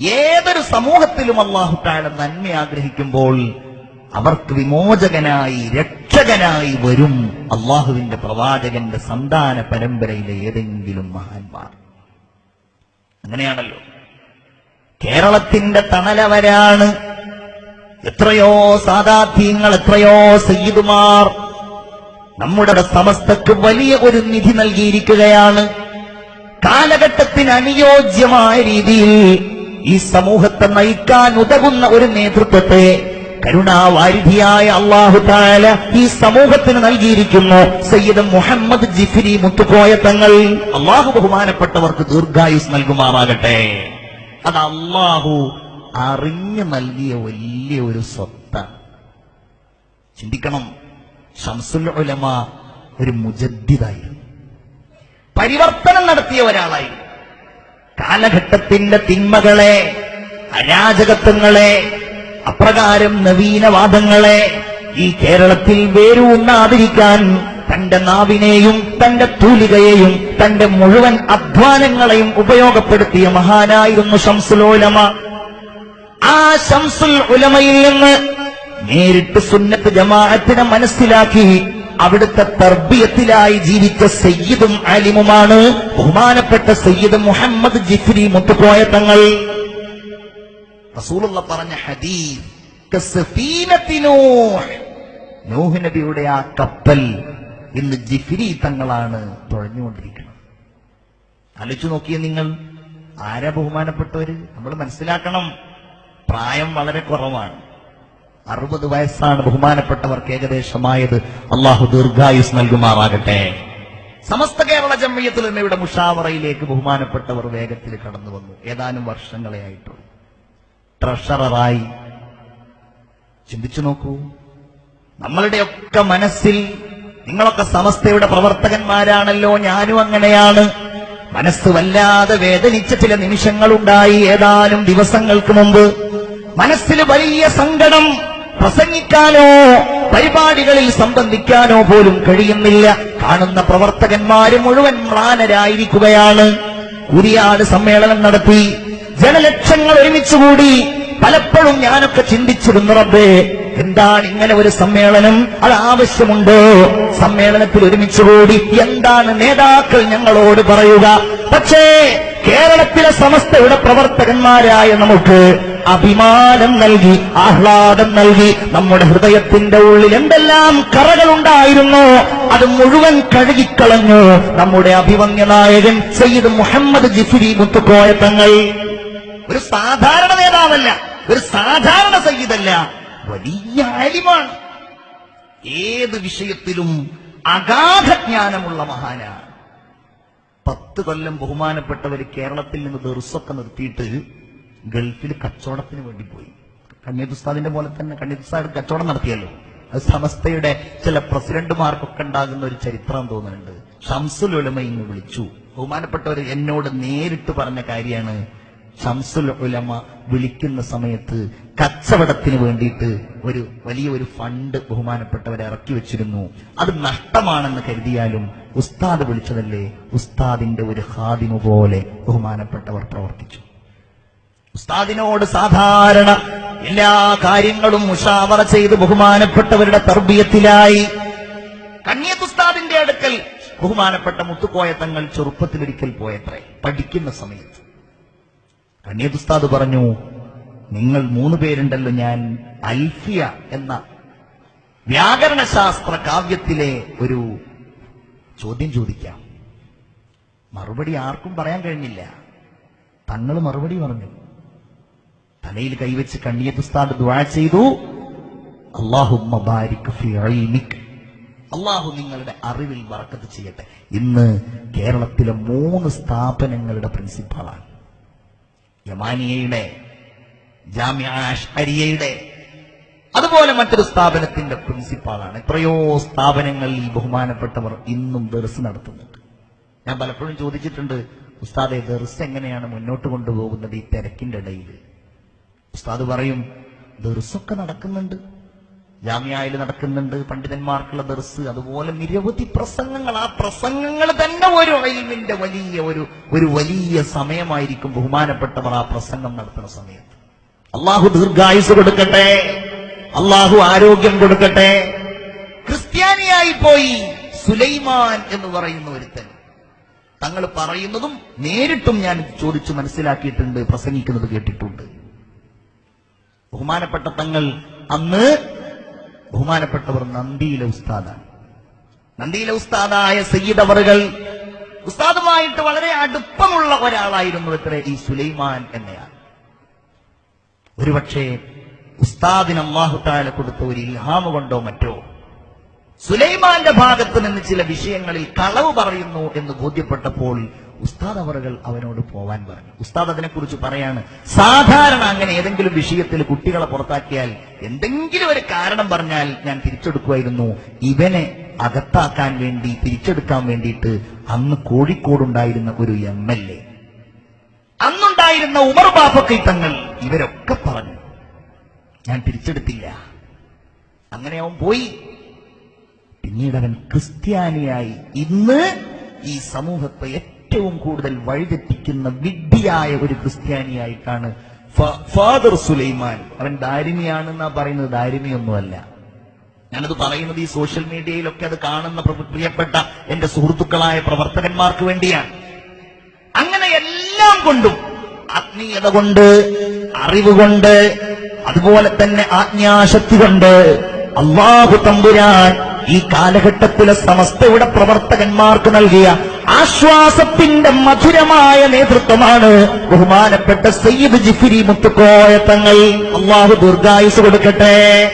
ഏതൊരു സമൂഹത്തിലും അള്ളാഹു താഴെ നന്മ ആഗ്രഹിക്കുമ്പോൾ അവർക്ക് വിമോചകനായി രക്ഷകനായി വരും അള്ളാഹുവിന്റെ പ്രവാചകന്റെ സന്താന പരമ്പരയിലെ ഏതെങ്കിലും മഹാന്മാർ. അങ്ങനെയാണല്ലോ. കേരളത്തിന്റെ തണലവരാണ് എത്രയോ സാദാധ്യങ്ങൾ എത്രയോ സയ്യിദുമാർ നമ്മുടെ സമസ്തക്ക് വലിയ ഒരു നിധി നൽകിയിരിക്കുകയാണ്. കാലഘട്ടത്തിന് അനുയോജ്യമായ രീതിയിൽ ഈ സമൂഹത്തെ നയിക്കാൻ ഉതകുന്ന ഒരു നേതൃത്വത്തെ കരുണാവാരിധിയായ അള്ളാഹു താല ഈ സമൂഹത്തിന് നൽകിയിരിക്കുന്നു. സയ്യിദ് മുഹമ്മദ് ജിഫിരി മുത്തുപോയ തങ്ങൾ. അള്ളാഹു ബഹുമാനപ്പെട്ടവർക്ക് ദീർഘായുസ് നൽകുമാറാകട്ടെ. അത് അള്ളാഹു അറിഞ്ഞു നൽകിയ വലിയ ഒരു സ്വത്ത. ചിന്തിക്കണം. ഷംസുൽ ഉലമ ഒരു മുജദ്ദിദായിരുന്നു. പരിവർത്തനം നടത്തിയ ഒരാളായി കാലഘട്ടത്തിന്റെ തിന്മകളെ അരാജകത്വങ്ങളെ അപ്രകാരം നവീനവാദങ്ങളെ ഈ കേരളത്തിൽ വേരൂന്നാതിരിക്കാൻ തന്റെ നാവിനെയും തന്റെ തൂലികയെയും തന്റെ മുഴുവൻ അധ്വാനങ്ങളെയും ഉപയോഗപ്പെടുത്തിയ മഹാനായിരുന്നു ശംസുലോലമ ആ ശംസുൽ ഉലമയിൽ നിന്ന് നേരിട്ട് സുന്നത്ത് ജമാഅത്തിനെ മനസ്സിലാക്കി അവിടുത്തെ തർബിയത്തിലായി ജീവിച്ച സയ്യിദും ആലിമുമാണ് ബഹുമാനപ്പെട്ട സയ്യിദ് മുഹമ്മദ് ജിഫ്രി മുത്തുപോയ തങ്ങൾ. റസൂലുള്ള പറഞ്ഞ ഹദീസ്. നൂഹ് നബിയുടെ ആ കപ്പൽ ഇന്ന് ജിഫ്രി തങ്ങളാണ് തുഴഞ്ഞുകൊണ്ടിരിക്കുന്നത്. ആലോചിച്ചു നോക്കിയ നിങ്ങൾ ആരാ ബഹുമാനപ്പെട്ടവര്? നമ്മൾ മനസ്സിലാക്കണം പ്രായം വളരെ കുറവാണ്. അറുപത് വയസ്സാണ് ബഹുമാനപ്പെട്ടവർക്ക് ഏകദേശമായത്. അള്ളാഹു ദീർഘായുസ് നൽകുമാറാകട്ടെ. സമസ്ത കേരള ജമ്മിയത്തിൽ നിന്ന് ഇവിടെ മുഷാവറയിലേക്ക് ബഹുമാനപ്പെട്ടവർ വേഗത്തിൽ കടന്നു വന്നു. ഏതാനും വർഷങ്ങളെ ആയിട്ടുള്ളൂ. ട്രഷററായി. ചിന്തിച്ചു നോക്കൂ. നമ്മളുടെയൊക്കെ മനസ്സിൽ നിങ്ങളൊക്കെ സമസ്തയുടെ പ്രവർത്തകന്മാരാണല്ലോ ഞാനും അങ്ങനെയാണ്. മനസ്സ് വല്ലാതെ വേദനിച്ച ചില നിമിഷങ്ങളുണ്ടായി. ഏതാനും ദിവസങ്ങൾക്ക് മുമ്പ് മനസ്സിൽ വലിയ സങ്കടം പ്രസംഗിക്കാനോ പരിപാടികളിൽ സംബന്ധിക്കാനോ പോലും കഴിയുന്നില്ല. കാണുന്ന പ്രവർത്തകന്മാര് മുഴുവൻ മ്ലാനരായിരിക്കുകയാണ്. കുരിയാട് സമ്മേളനം നടത്തി. ജനലക്ഷങ്ങൾ ഒരുമിച്ചുകൂടി. പലപ്പോഴും ഞാനൊക്കെ ചിന്തിച്ചിരുന്നു റബ്ബേ എന്താണ് ഇങ്ങനെ ഒരു സമ്മേളനം? അത് ആവശ്യമുണ്ടോ? സമ്മേളനത്തിൽ ഒരുമിച്ചുകൂടി. എന്താണ് നേതാക്കൾ ഞങ്ങളോട് പറയുക? പക്ഷേ കേരളത്തിലെ സമസ്തയുടെ പ്രവർത്തകന്മാരായ നമുക്ക് അഭിമാനം നൽകി ആഹ്ലാദം നൽകി നമ്മുടെ ഹൃദയത്തിന്റെ ഉള്ളിൽ എന്തെല്ലാം കറകളുണ്ടായിരുന്നു അത് മുഴുവൻ കഴുകിക്കളഞ്ഞു. നമ്മുടെ അഭിമന്യ നായകൻ സയ്യിദ് മുഹമ്മദ് ജിഫുരി മുത്തുക്കോയ തങ്ങൾ ഒരു സാധാരണ നേതാവല്ല ഒരു സാധാരണ സയ്യിദല്ല വലിയ ആലിമാണ്. ഏത് വിഷയത്തിലും അഗാധ ജ്ഞാനമുള്ള മഹാനാണ്. പത്ത് കൊല്ലം ബഹുമാനപ്പെട്ടവർ കേരളത്തിൽ നിന്ന് ദർസൊക്കെ നിർത്തിയിട്ട് ഗൾഫിൽ കച്ചവടത്തിന് വേണ്ടി പോയി. കണ്ണീതുസ്താദിന്റെ പോലെ തന്നെ കണ്ണീതുസ്താദ് കച്ചവടം നടത്തിയല്ലോ. അത് സമസ്തയുടെ ചില പ്രസിഡന്റുമാർക്കൊക്കെ ഉണ്ടാകുന്ന ഒരു ചരിത്രം തോന്നുന്നുണ്ട്. ഷംസുൽ ഉലമ ഇങ്ങ് വിളിച്ചു. ബഹുമാനപ്പെട്ടവർ എന്നോട് നേരിട്ട് പറഞ്ഞ കാര്യമാണ് ഷംസുൽ ഉലമ വിളിക്കുന്ന സമയത്ത് കച്ചവടത്തിന് വേണ്ടിയിട്ട് ഒരു വലിയ ഒരു ഫണ്ട് ബഹുമാനപ്പെട്ടവരെ ഇറക്കി വെച്ചിരുന്നു. അത് നഷ്ടമാണെന്ന് കരുതിയാലും ഉസ്താദ് വിളിച്ചതല്ലേ? ഉസ്താദിന്റെ ഒരു ഹാദിമു പോലെ ബഹുമാനപ്പെട്ടവർ പ്രവർത്തിച്ചു. ഉസ്താദിനോട് സാധാരണ എല്ലാ കാര്യങ്ങളും മുഷാവറ ചെയ്ത് ബഹുമാനപ്പെട്ടവരുടെ തർബീയത്തിലായി. കണ്ണിയത്ത് ഉസ്താദിന്റെ അടുക്കൽ ബഹുമാനപ്പെട്ട മുത്തുക്കോയ തങ്ങൾ ചെറുപ്പത്തിലൊരിക്കൽ പോയത്രേ പഠിക്കുന്ന സമയത്ത്. കണ്ണിയത്ത് ഉസ്താദ് പറഞ്ഞു നിങ്ങൾ മൂന്ന് പേരുണ്ടല്ലോ ഞാൻ അൽഫിയ എന്ന വ്യാകരണശാസ്ത്ര കാവ്യത്തിലെ ഒരു ചോദ്യം ചോദിക്കാം. മറുപടി ആർക്കും പറയാൻ കഴിഞ്ഞില്ല. തങ്ങൾ മറുപടി പറഞ്ഞു. തലയിൽ കൈവച്ച് കണ്ണിയത്ത് ഉസ്താദ് ദുആ ചെയ്തു. അള്ളാഹുമ്മ ബാരിക്. അള്ളാഹു നിങ്ങളുടെ അറിവിൽ വറക്കത്ത് ചെയ്യട്ടെ. ഇന്ന് കേരളത്തിലെ മൂന്ന് സ്ഥാപനങ്ങളുടെ പ്രിൻസിപ്പാളാണ്. യമാനിയയുടെ ജാമ്യ അതുപോലെ മറ്റൊരു സ്ഥാപനത്തിന്റെ പ്രിൻസിപ്പാളാണ്. എത്രയോ സ്ഥാപനങ്ങളിൽ ബഹുമാനപ്പെട്ടവർ ഇന്നും ദർസ് നടത്തുന്നുണ്ട്. ഞാൻ പലപ്പോഴും ചോദിച്ചിട്ടുണ്ട് ഉസ്താദെ ദർസ് എങ്ങനെയാണ് മുന്നോട്ട് കൊണ്ടുപോകുന്നത് ഈ തിരക്കിന്റെ ഇടയിൽ? ഉസ്താദ് പറയും ദർസൊക്കെ നടക്കുന്നുണ്ട്. ജാമ്യായിൽ നടക്കുന്നുണ്ട് പണ്ഡിതന്മാർക്കുള്ള ദർസ്. അതുപോലെ നിരവധി പ്രസംഗങ്ങൾ. ആ പ്രസംഗങ്ങൾ തന്നെ ഒരു അയിലിന്റെ വലിയ ഒരു ഒരു വലിയ സമയമായിരിക്കും ബഹുമാനപ്പെട്ടവർ ആ പ്രസംഗം നടത്തുന്ന സമയത്ത്. അള്ളാഹു ദീർഘായുസ് കൊടുക്കട്ടെ. അള്ളാഹു ആരോഗ്യം കൊടുക്കട്ടെ. ക്രിസ്ത്യാനിയായി പോയി സുലൈമാൻ എന്ന് പറയുന്ന ഒരുത്തൻ. തങ്ങൾ പറയുന്നതും നേരിട്ടും ഞാൻ ചോദിച്ചു മനസ്സിലാക്കിയിട്ടുണ്ട് പ്രസംഗിക്കുന്നത് കേട്ടിട്ടുണ്ട്. ബഹുമാനപ്പെട്ട തങ്ങൾ അന്ന് ബഹുമാനപ്പെട്ടവർ നന്ദിയിലെ ഉസ്താദാണ്. നന്ദിയിലെ ഉസ്താദായ സയ്യിദ് അവറുകൾ ഉസ്താദുമായിട്ട് വളരെ അടുപ്പമുള്ള ഒരാളായിരുന്നു എത്ര ഈ സുലൈമാൻ എന്നയാൾ. ഒരുപക്ഷെ ഉസ്താദിന് അള്ളാഹുത്താല കൊടുത്ത ഒരു ഇൽഹാമ കൊണ്ടോ മറ്റോ സുലൈമാന്റെ ഭാഗത്ത് നിന്ന് ചില വിഷയങ്ങളിൽ കളവ് പറയുന്നു എന്ന് ബോധ്യപ്പെട്ടപ്പോൾ ഉസ്താദ് അവറുകൾ അവനോട് പോവാൻ പറഞ്ഞു. ഉസ്താദ് അതിനെക്കുറിച്ച് പറയാണ് സാധാരണ അങ്ങനെ ഏതെങ്കിലും വിഷയത്തിൽ കുട്ടികളെ പുറത്താക്കിയാൽ എന്തെങ്കിലും ഒരു കാരണം പറഞ്ഞാൽ ഞാൻ തിരിച്ചെടുക്കുമായിരുന്നു. ഇവനെ അകത്താക്കാൻ വേണ്ടി തിരിച്ചെടുക്കാൻ വേണ്ടിയിട്ട് അന്ന് കോഴിക്കോടുണ്ടായിരുന്ന ഒരു എം എൽ എ. അന്നുണ്ടായിരുന്ന ഉമർ ബാഫക്കൈ തങ്ങൾ ഇവരൊക്കെ പറഞ്ഞു ഞാൻ തിരിച്ചെടുത്തില്ല. അങ്ങനെ അവൻ പോയി. പിന്നീട് അവൻ ക്രിസ്ത്യാനിയായി. ഇന്ന് ഈ സമൂഹത്തെ ഏറ്റവും കൂടുതൽ വഴിതെറ്റിക്കുന്ന വിഡ്ഢിയായ ഒരു ക്രിസ്ത്യാനിയായിട്ടാണ് ഫാദർ സുലൈമാൻ. അവൻ ദാരിമിയാണെന്നാ പറയുന്നത് ദാരിമിയൊന്നുമല്ല. ഞാനത് പറയുന്നത് ഈ സോഷ്യൽ മീഡിയയിലൊക്കെ അത് കാണുന്ന പ്ര- പ്രിയപ്പെട്ട എന്റെ സുഹൃത്തുക്കളായ പ്രവർത്തകന്മാർക്ക് വേണ്ടിയാണ്. അങ്ങനെ എല്ലാം കൊണ്ടും ആത്മീയത കൊണ്ട് അറിവ് കൊണ്ട് അതുപോലെ തന്നെ ആജ്ഞാശക്തി കൊണ്ട് അള്ളാഹു തമ്പുരാൻ ഈ കാലഘട്ടത്തിലെ സമസ്തയുടെ പ്രവർത്തകന്മാർക്ക് നൽകിയ ആശ്വാസത്തിന്റെ മധുരമായ നേതൃത്വമാണ് ബഹുമാനപ്പെട്ട സയ്യിദ് ജിഫിരി മുത്തുക്കോയ തങ്ങൾ. അള്ളാഹു ദീർഘായുസ് കൊടുക്കട്ടെ.